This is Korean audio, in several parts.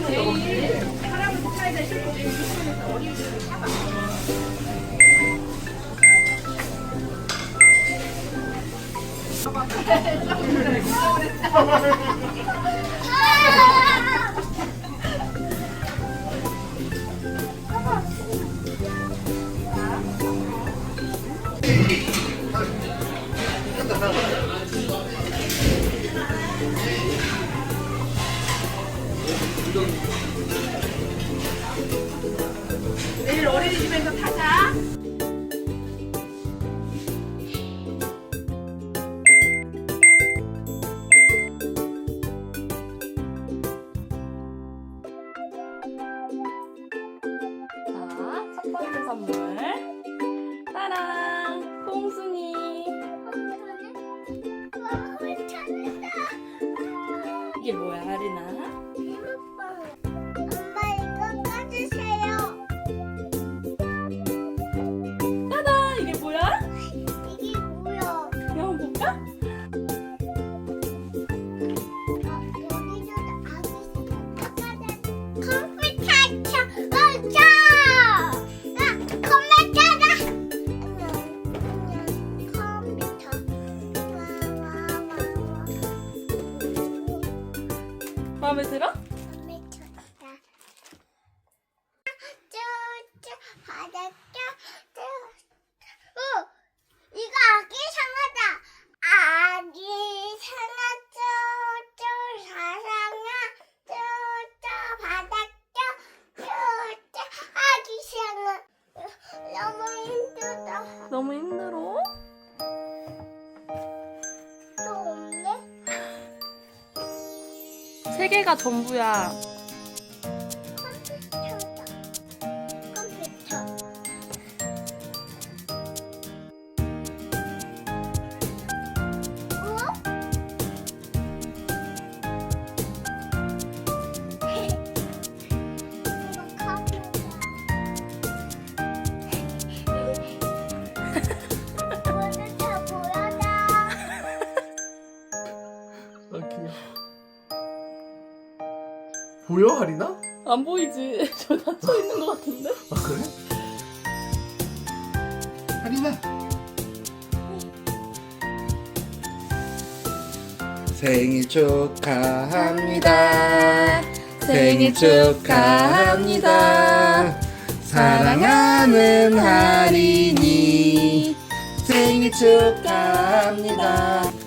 내일 어린이집에서 타자. 자, 첫 诶 마음에 들어? 세 개가 전부야. 보여 하리나? 안 보이지? 저 닫혀 있는 것 같은데? 아 그래? 하리나. 생일 축하합니다. 생일 축하합니다. 사랑하는 하린이 생일 축하합니다.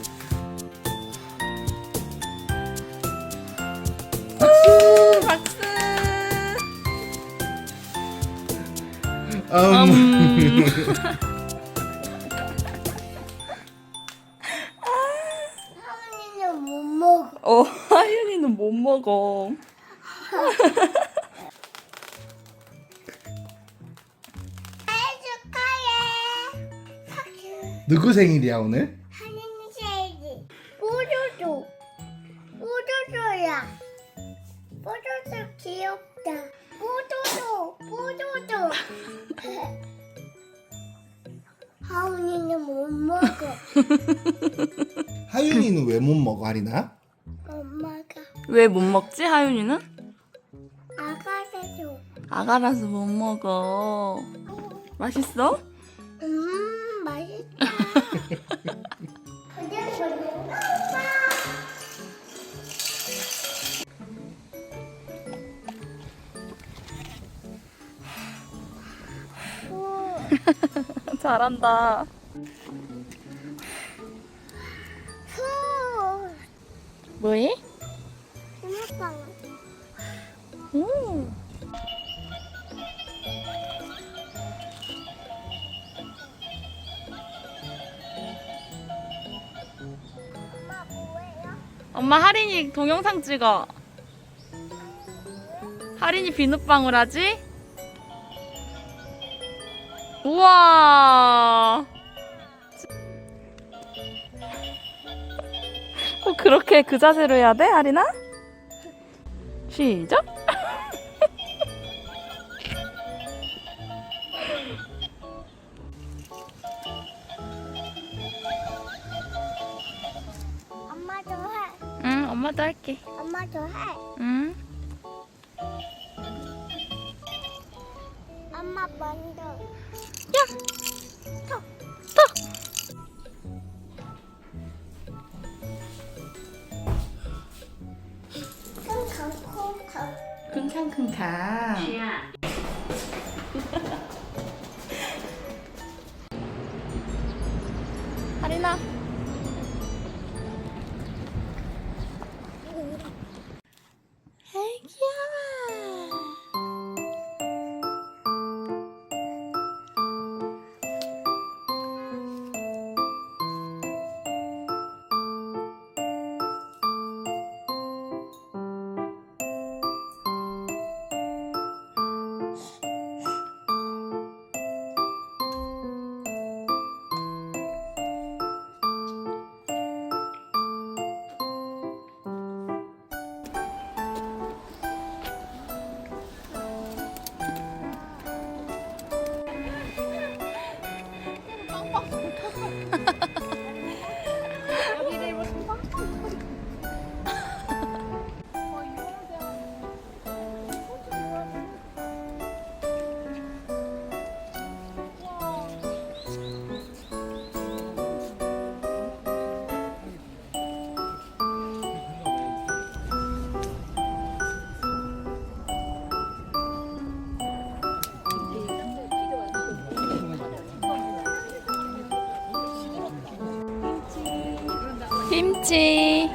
음. 하은이는 못 먹어. 어, 하윤이는 못 먹어. 생일 축하해. 누구 생일이야 오늘? 못 먹어. 하윤이는 왜 못 먹어 하리나? 엄마가 왜 못 먹지, 하윤이는? 아가새줘. 아가라서 못 먹어. 맛있어? 음, 맛있다. 그냥. 오, 잘한다. 후. 뭐해? 뭐예요? 엄마 하린이 동영상 찍어. 하린이 비눗방울 하지? 우와. 그렇게 그 자세로 해야 돼, 아리나? 시작. 엄마도 해. 응, 엄마도 할게. 엄마도 해. 응. 엄마 먼저. 야. 톡. 킁킁 킁킁. 하리나. 김치.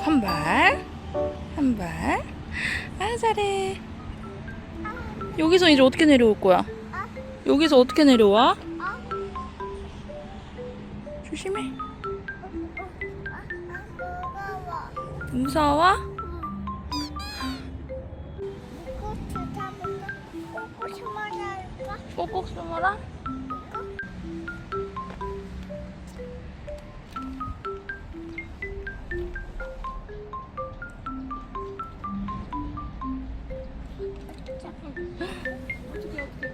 한 발, 한 발. 아 잘해. 여기서 이제 어떻게 내려올 거야? 여기서 어떻게 내려와? 조심해. 무서워? 꼭꼭 숨어라. 여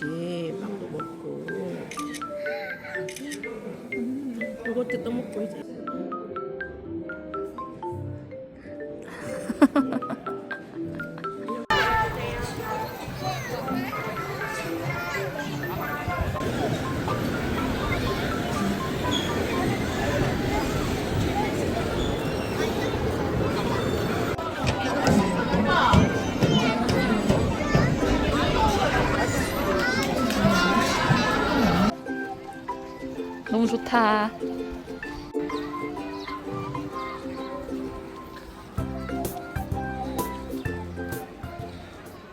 그치 빵도 먹고. 요거트 또 먹고 이제 너무 좋다.